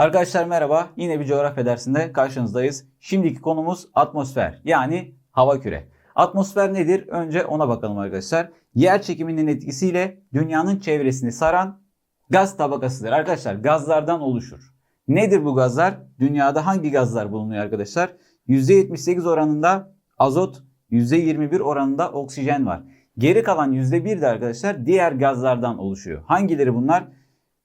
Arkadaşlar merhaba. Yine bir coğrafya dersinde karşınızdayız. Şimdiki konumuz atmosfer yani hava küre. Atmosfer nedir? Önce ona bakalım arkadaşlar. Yer çekiminin etkisiyle dünyanın çevresini saran gaz tabakasıdır. Arkadaşlar gazlardan oluşur. Nedir bu gazlar? Dünyada hangi gazlar bulunuyor arkadaşlar? %78 oranında azot, %21 oranında oksijen var. Geri kalan %1 de arkadaşlar diğer gazlardan oluşuyor. Hangileri bunlar?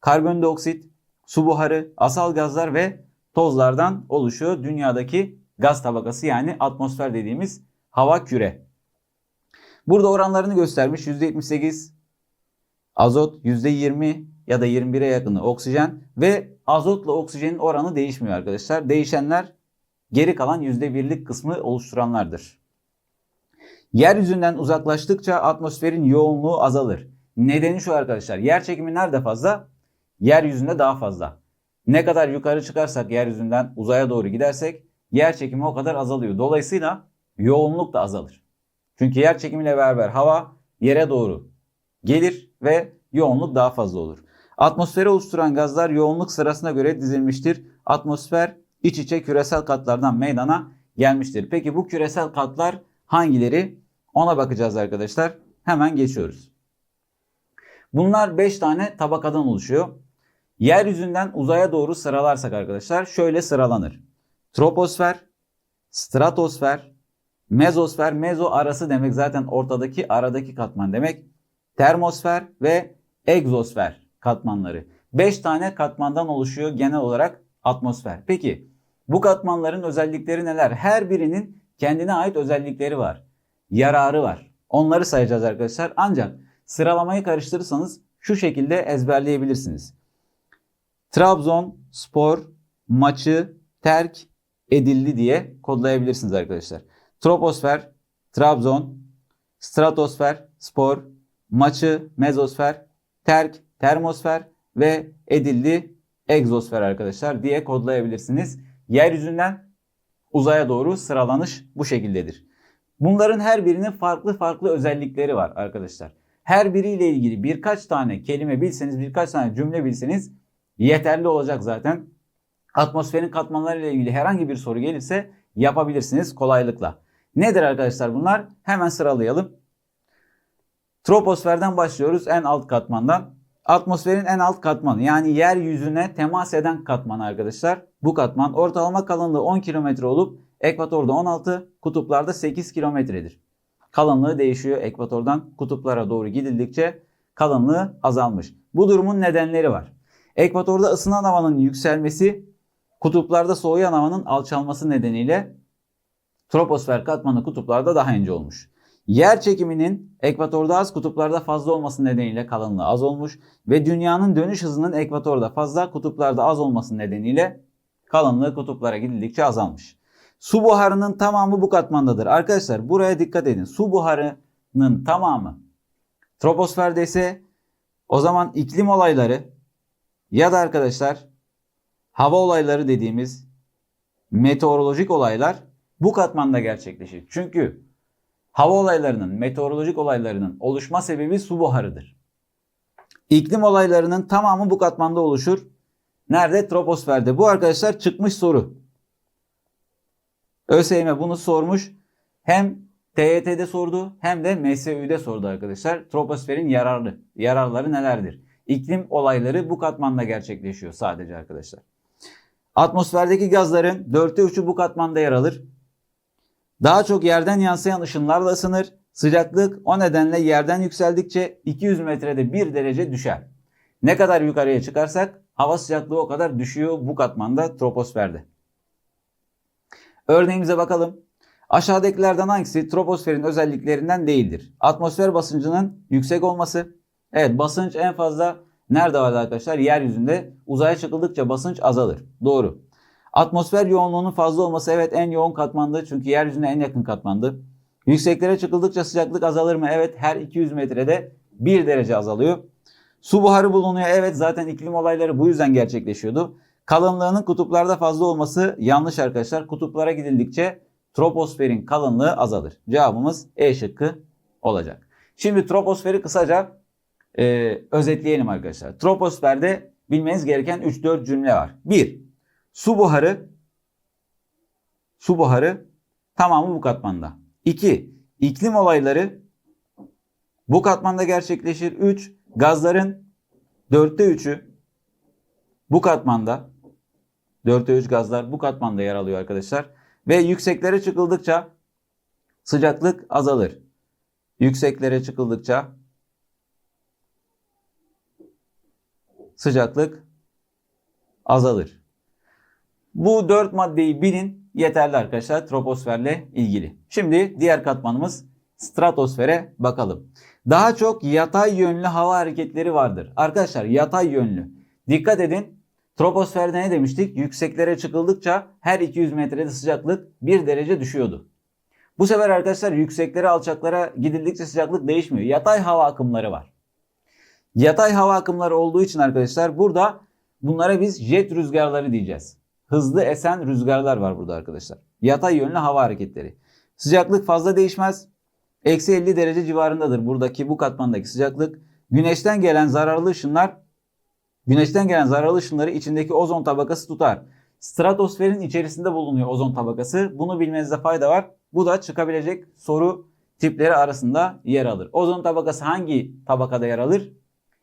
Karbondioksit, su buharı, asal gazlar ve tozlardan oluşuyor. Dünyadaki gaz tabakası yani atmosfer dediğimiz hava küre. Burada oranlarını göstermiş. %78 azot, %20 ya da 21'e yakını oksijen ve azotla oksijenin oranı değişmiyor arkadaşlar. Değişenler geri kalan %1'lik kısmı oluşturanlardır. Yeryüzünden uzaklaştıkça atmosferin yoğunluğu azalır. Nedeni şu arkadaşlar. Yer çekimi nerede fazla? Yeryüzünde daha fazla. Ne kadar yukarı çıkarsak yeryüzünden uzaya doğru gidersek yer çekimi o kadar azalıyor. Dolayısıyla yoğunluk da azalır. Çünkü yer çekimiyle beraber hava yere doğru gelir ve yoğunluk daha fazla olur. Atmosferi oluşturan gazlar yoğunluk sırasına göre dizilmiştir. Atmosfer iç içe küresel katlardan meydana gelmiştir. Peki bu küresel katlar hangileri? Ona bakacağız arkadaşlar. Hemen geçiyoruz. Bunlar 5 tane tabakadan oluşuyor. Yeryüzünden uzaya doğru sıralarsak arkadaşlar şöyle sıralanır. Troposfer, stratosfer, mezosfer, mezo arası demek zaten ortadaki aradaki katman demek. Termosfer ve egzosfer katmanları. 5 tane katmandan oluşuyor genel olarak atmosfer. Peki bu katmanların özellikleri neler? Her birinin kendine ait özellikleri var. Yararı var. Onları sayacağız arkadaşlar. Ancak sıralamayı karıştırırsanız şu şekilde ezberleyebilirsiniz. Trabzon spor maçı terk edildi diye kodlayabilirsiniz arkadaşlar. Troposfer, Trabzon, stratosfer, spor, maçı, mezosfer, terk, termosfer ve edildi, egzosfer arkadaşlar diye kodlayabilirsiniz. Yeryüzünden uzaya doğru sıralanış bu şekildedir. Bunların her birinin farklı farklı özellikleri var arkadaşlar. Her biriyle ilgili birkaç tane kelime bilseniz, birkaç tane cümle bilseniz yeterli olacak zaten. Atmosferin katmanlarıyla ilgili herhangi bir soru gelirse yapabilirsiniz kolaylıkla. Nedir arkadaşlar bunlar? Hemen sıralayalım. Troposferden başlıyoruz en alt katmandan. Atmosferin en alt katmanı yani yeryüzüne temas eden katman arkadaşlar. Bu katman ortalama kalınlığı 10 kilometre olup ekvatorda 16, kutuplarda 8 kilometredir. Kalınlığı değişiyor ekvatordan kutuplara doğru gidildikçe kalınlığı azalmış. Bu durumun nedenleri var. Ekvatorda ısınan havanın yükselmesi, kutuplarda soğuyan havanın alçalması nedeniyle troposfer katmanı kutuplarda daha ince olmuş. Yer çekiminin ekvatorda az kutuplarda fazla olması nedeniyle kalınlığı az olmuş ve dünyanın dönüş hızının ekvatorda fazla kutuplarda az olması nedeniyle kalınlığı kutuplara gidildikçe azalmış. Su buharının tamamı bu katmandadır. Arkadaşlar buraya dikkat edin. Su buharının tamamı troposferde ise o zaman iklim olayları ya da arkadaşlar hava olayları dediğimiz meteorolojik olaylar bu katmanda gerçekleşir. Çünkü hava olaylarının, meteorolojik olaylarının oluşma sebebi su buharıdır. İklim olaylarının tamamı bu katmanda oluşur. Nerede? Troposferde. Bu arkadaşlar çıkmış soru. ÖSYM bunu sormuş. Hem TYT'de sordu hem de MSÜ'de sordu arkadaşlar. Troposferin yararlı, yararları nelerdir? İklim olayları bu katmanda gerçekleşiyor sadece arkadaşlar. Atmosferdeki gazların dörtte üçü bu katmanda yer alır. Daha çok yerden yansıyan ışınlarla ısınır. Sıcaklık o nedenle yerden yükseldikçe 200 metrede 1 derece düşer. Ne kadar yukarıya çıkarsak hava sıcaklığı o kadar düşüyor bu katmanda troposferde. Örneğimize bakalım. Aşağıdakilerden hangisi troposferin özelliklerinden değildir? Atmosfer basıncının yüksek olması. Evet basınç en fazla nerede vardı arkadaşlar? Yeryüzünde. Uzaya çıkıldıkça basınç azalır. Doğru. Atmosfer yoğunluğunun fazla olması evet en yoğun katmandı. Çünkü yeryüzüne en yakın katmandı. Yükseklere çıkıldıkça sıcaklık azalır mı? Evet her 200 metrede 1 derece azalıyor. Su buharı bulunuyor. Evet zaten iklim olayları bu yüzden gerçekleşiyordu. Kalınlığının kutuplarda fazla olması yanlış arkadaşlar. Kutuplara gidildikçe troposferin kalınlığı azalır. Cevabımız E şıkkı olacak. Şimdi troposferi kısaca e, özetleyelim arkadaşlar. Troposferde bilmeniz gereken 3-4 cümle var. 1. Su buharı su buharı tamamı bu katmanda. 2. İklim olayları bu katmanda gerçekleşir. 3. Gazların 4'te 3'ü bu katmanda. 4'te 3 gazlar bu katmanda yer alıyor arkadaşlar. Ve yükseklere çıkıldıkça sıcaklık azalır. Yükseklere çıkıldıkça sıcaklık azalır. Bu dört maddeyi bilin yeterli arkadaşlar troposferle ilgili. Şimdi diğer katmanımız stratosfere bakalım. Daha çok yatay yönlü hava hareketleri vardır. Arkadaşlar yatay yönlü. Dikkat edin troposferde ne demiştik? Yükseklere çıkıldıkça her 200 metrede sıcaklık 1 derece düşüyordu. Bu sefer arkadaşlar yükseklere alçaklara gidildikçe sıcaklık değişmiyor. Yatay hava akımları var. Yatay hava akımları olduğu için arkadaşlar burada bunlara biz jet rüzgarları diyeceğiz. Hızlı esen rüzgarlar var burada arkadaşlar. Yatay yönlü hava hareketleri. Sıcaklık fazla değişmez. Eksi 50 derece civarındadır buradaki bu katmandaki sıcaklık. Güneşten gelen zararlı ışınlar Güneşten gelen zararlı ışınları içindeki ozon tabakası tutar. Stratosferin içerisinde bulunuyor ozon tabakası. Bunu bilmenizde fayda var. Bu da çıkabilecek soru tipleri arasında yer alır. Ozon tabakası hangi tabakada yer alır?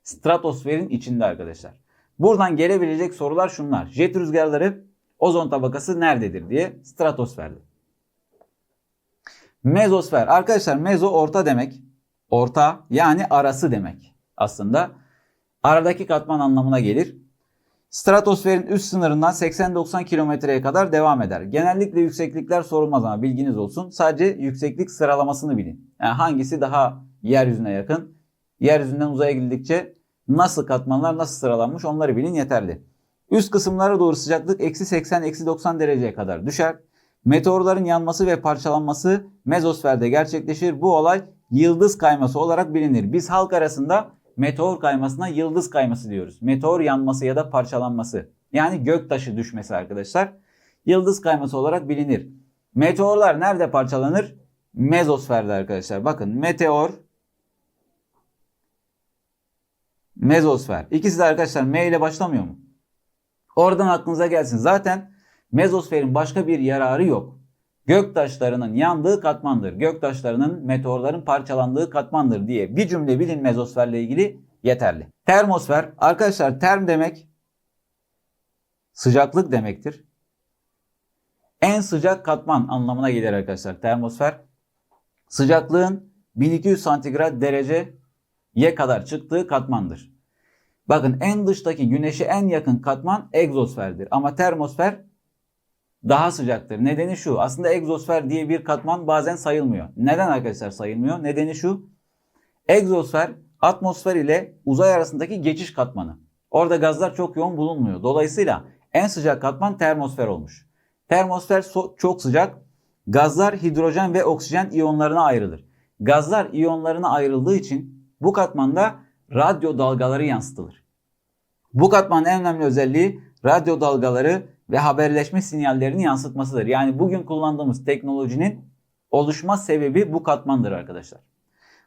Stratosferin içinde arkadaşlar. Buradan gelebilecek sorular şunlar. Jet rüzgarları ozon tabakası nerededir diye stratosferde. Mezosfer. Arkadaşlar mezo orta demek. Orta yani arası demek aslında. Aradaki katman anlamına gelir. Stratosferin üst sınırından 80-90 kilometreye kadar devam eder. Genellikle yükseklikler sorulmaz ama bilginiz olsun. Sadece yükseklik sıralamasını bilin. Yani hangisi daha yeryüzüne yakın? Yeryüzünden uzaya gidildikçe nasıl katmanlar nasıl sıralanmış onları bilin yeterli. Üst kısımlara doğru sıcaklık eksi 80 eksi 90 dereceye kadar düşer. Meteorların yanması ve parçalanması mezosferde gerçekleşir. Bu olay yıldız kayması olarak bilinir. Biz halk arasında meteor kaymasına yıldız kayması diyoruz. Meteor yanması ya da parçalanması. Yani göktaşı düşmesi arkadaşlar. Yıldız kayması olarak bilinir. Meteorlar nerede parçalanır? Mezosferde arkadaşlar. Bakın meteor mezosfer. İkisi de arkadaşlar M ile başlamıyor mu? Oradan aklınıza gelsin. Zaten mezosferin başka bir yararı yok. Göktaşlarının yandığı katmandır. Göktaşlarının meteorların parçalandığı katmandır diye bir cümle bilin mezosferle ilgili yeterli. Termosfer arkadaşlar term demek sıcaklık demektir. En sıcak katman anlamına gelir arkadaşlar termosfer. Sıcaklığın 1200 santigrat dereceye kadar çıktığı katmandır. Bakın en dıştaki güneşe en yakın katman egzosferdir. Ama termosfer daha sıcaktır. Nedeni şu. Aslında egzosfer diye bir katman bazen sayılmıyor. Neden arkadaşlar sayılmıyor? Nedeni şu. Egzosfer atmosfer ile uzay arasındaki geçiş katmanı. Orada gazlar çok yoğun bulunmuyor. Dolayısıyla en sıcak katman termosfer olmuş. Termosfer so çok sıcak. Gazlar hidrojen ve oksijen iyonlarına ayrılır. Gazlar iyonlarına ayrıldığı için bu katmanda radyo dalgaları yansıtılır. Bu katmanın en önemli özelliği radyo dalgaları ve haberleşme sinyallerini yansıtmasıdır. Yani bugün kullandığımız teknolojinin oluşma sebebi bu katmandır arkadaşlar.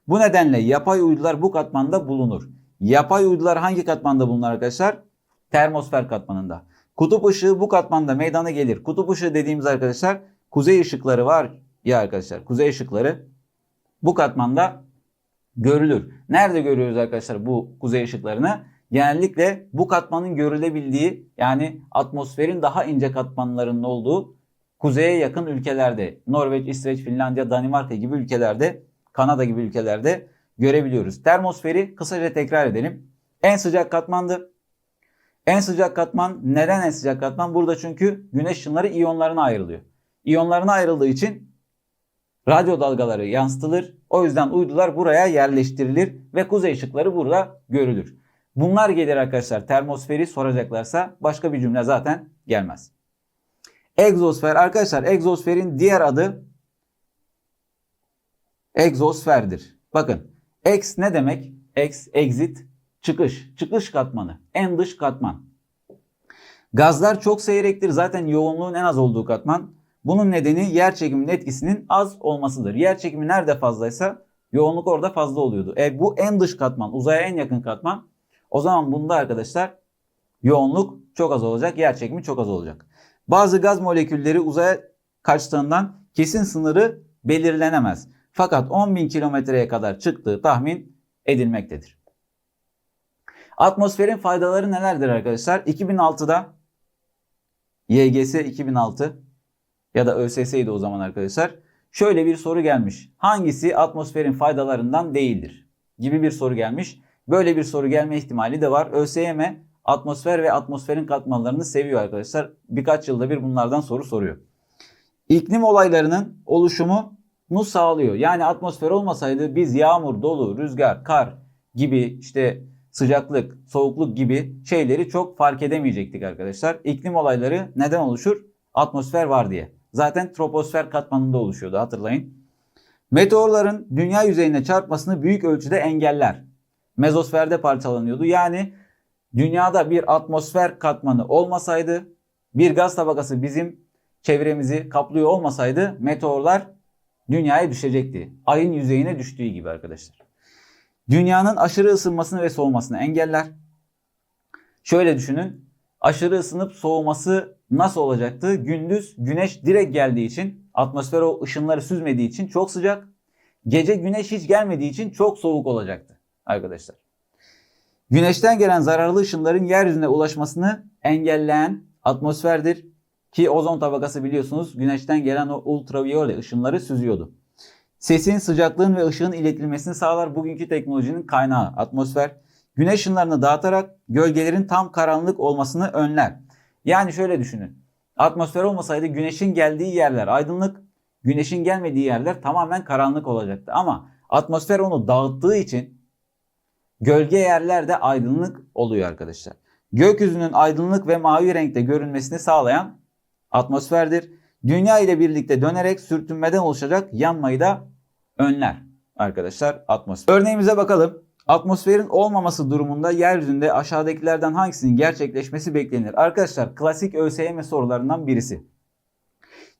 Bu nedenle yapay uydular bu katmanda bulunur. Yapay uydular hangi katmanda bulunur arkadaşlar? Termosfer katmanında. Kutup ışığı bu katmanda meydana gelir. Kutup ışığı dediğimiz arkadaşlar kuzey ışıkları var ya arkadaşlar. Kuzey ışıkları bu katmanda görülür. Nerede görüyoruz arkadaşlar bu kuzey ışıklarını? genellikle bu katmanın görülebildiği yani atmosferin daha ince katmanlarının olduğu kuzeye yakın ülkelerde Norveç, İsveç, Finlandiya, Danimarka gibi ülkelerde Kanada gibi ülkelerde görebiliyoruz. Termosferi kısaca tekrar edelim. En sıcak katmandı. En sıcak katman neden en sıcak katman? Burada çünkü güneş ışınları iyonlarına ayrılıyor. İyonlarına ayrıldığı için radyo dalgaları yansıtılır. O yüzden uydular buraya yerleştirilir ve kuzey ışıkları burada görülür. Bunlar gelir arkadaşlar termosferi soracaklarsa başka bir cümle zaten gelmez. Egzosfer arkadaşlar egzosferin diğer adı egzosferdir. Bakın ex ne demek? Ex, exit, çıkış. Çıkış katmanı. En dış katman. Gazlar çok seyrektir. Zaten yoğunluğun en az olduğu katman. Bunun nedeni yer çekiminin etkisinin az olmasıdır. Yer çekimi nerede fazlaysa yoğunluk orada fazla oluyordu. E bu en dış katman, uzaya en yakın katman. O zaman bunda arkadaşlar yoğunluk çok az olacak, yer çekimi çok az olacak. Bazı gaz molekülleri uzaya kaçtığından kesin sınırı belirlenemez. Fakat 10.000 kilometreye kadar çıktığı tahmin edilmektedir. Atmosferin faydaları nelerdir arkadaşlar? 2006'da YGS 2006 ya da ÖSS'ydi o zaman arkadaşlar. Şöyle bir soru gelmiş. Hangisi atmosferin faydalarından değildir? Gibi bir soru gelmiş. Böyle bir soru gelme ihtimali de var. ÖSYM atmosfer ve atmosferin katmanlarını seviyor arkadaşlar. Birkaç yılda bir bunlardan soru soruyor. İklim olaylarının oluşumunu sağlıyor. Yani atmosfer olmasaydı biz yağmur, dolu, rüzgar, kar gibi işte sıcaklık, soğukluk gibi şeyleri çok fark edemeyecektik arkadaşlar. İklim olayları neden oluşur? Atmosfer var diye. Zaten troposfer katmanında oluşuyordu hatırlayın. Meteorların dünya yüzeyine çarpmasını büyük ölçüde engeller. Mezosferde parçalanıyordu. Yani dünyada bir atmosfer katmanı olmasaydı, bir gaz tabakası bizim çevremizi kaplıyor olmasaydı meteorlar dünyaya düşecekti. Ayın yüzeyine düştüğü gibi arkadaşlar. Dünyanın aşırı ısınmasını ve soğumasını engeller. Şöyle düşünün. Aşırı ısınıp soğuması nasıl olacaktı? Gündüz güneş direkt geldiği için atmosfer o ışınları süzmediği için çok sıcak. Gece güneş hiç gelmediği için çok soğuk olacaktı arkadaşlar. Güneşten gelen zararlı ışınların yeryüzüne ulaşmasını engelleyen atmosferdir. Ki ozon tabakası biliyorsunuz güneşten gelen o ultraviyole ışınları süzüyordu. Sesin, sıcaklığın ve ışığın iletilmesini sağlar bugünkü teknolojinin kaynağı atmosfer. Güneş ışınlarını dağıtarak gölgelerin tam karanlık olmasını önler. Yani şöyle düşünün. Atmosfer olmasaydı güneşin geldiği yerler aydınlık, güneşin gelmediği yerler tamamen karanlık olacaktı. Ama atmosfer onu dağıttığı için gölge yerlerde aydınlık oluyor arkadaşlar. Gökyüzünün aydınlık ve mavi renkte görünmesini sağlayan atmosferdir. Dünya ile birlikte dönerek sürtünmeden oluşacak yanmayı da önler arkadaşlar atmosfer. Örneğimize bakalım. Atmosferin olmaması durumunda yeryüzünde aşağıdakilerden hangisinin gerçekleşmesi beklenir? Arkadaşlar klasik ÖSYM sorularından birisi.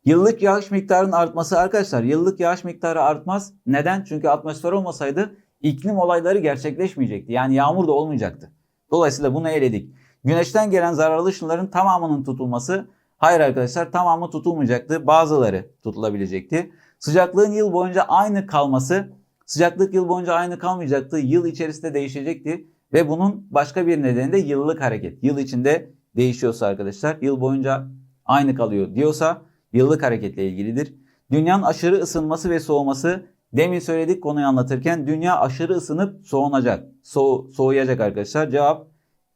Yıllık yağış miktarının artması arkadaşlar yıllık yağış miktarı artmaz. Neden? Çünkü atmosfer olmasaydı iklim olayları gerçekleşmeyecekti. Yani yağmur da olmayacaktı. Dolayısıyla bunu eledik. Güneşten gelen zararlı ışınların tamamının tutulması hayır arkadaşlar tamamı tutulmayacaktı. Bazıları tutulabilecekti. Sıcaklığın yıl boyunca aynı kalması sıcaklık yıl boyunca aynı kalmayacaktı. Yıl içerisinde değişecekti. Ve bunun başka bir nedeni de yıllık hareket. Yıl içinde değişiyorsa arkadaşlar yıl boyunca aynı kalıyor diyorsa yıllık hareketle ilgilidir. Dünyanın aşırı ısınması ve soğuması demin söyledik konuyu anlatırken dünya aşırı ısınıp soğunacak. So soğuyacak arkadaşlar. Cevap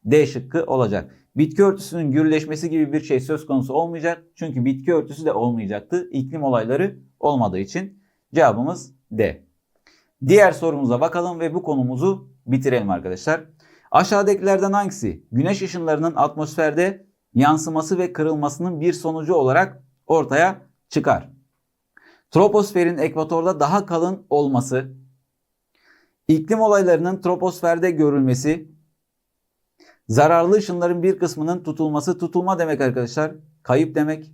D şıkkı olacak. Bitki örtüsünün gürleşmesi gibi bir şey söz konusu olmayacak. Çünkü bitki örtüsü de olmayacaktı. İklim olayları olmadığı için cevabımız D. Diğer sorumuza bakalım ve bu konumuzu bitirelim arkadaşlar. Aşağıdakilerden hangisi güneş ışınlarının atmosferde yansıması ve kırılmasının bir sonucu olarak ortaya çıkar? Troposferin ekvatorda daha kalın olması, iklim olaylarının troposferde görülmesi, zararlı ışınların bir kısmının tutulması, tutulma demek arkadaşlar, kayıp demek.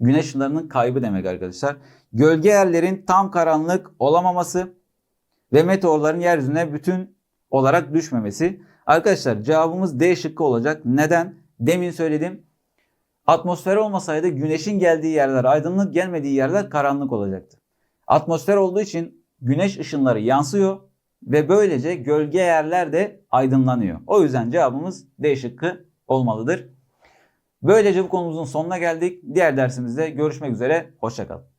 Güneş ışınlarının kaybı demek arkadaşlar. Gölge yerlerin tam karanlık olamaması ve meteorların yeryüzüne bütün olarak düşmemesi. Arkadaşlar cevabımız D şıkkı olacak. Neden? Demin söyledim. Atmosfer olmasaydı güneşin geldiği yerler aydınlık gelmediği yerler karanlık olacaktı. Atmosfer olduğu için güneş ışınları yansıyor ve böylece gölge yerler de aydınlanıyor. O yüzden cevabımız D şıkkı olmalıdır. Böylece bu konumuzun sonuna geldik. Diğer dersimizde görüşmek üzere. Hoşçakalın.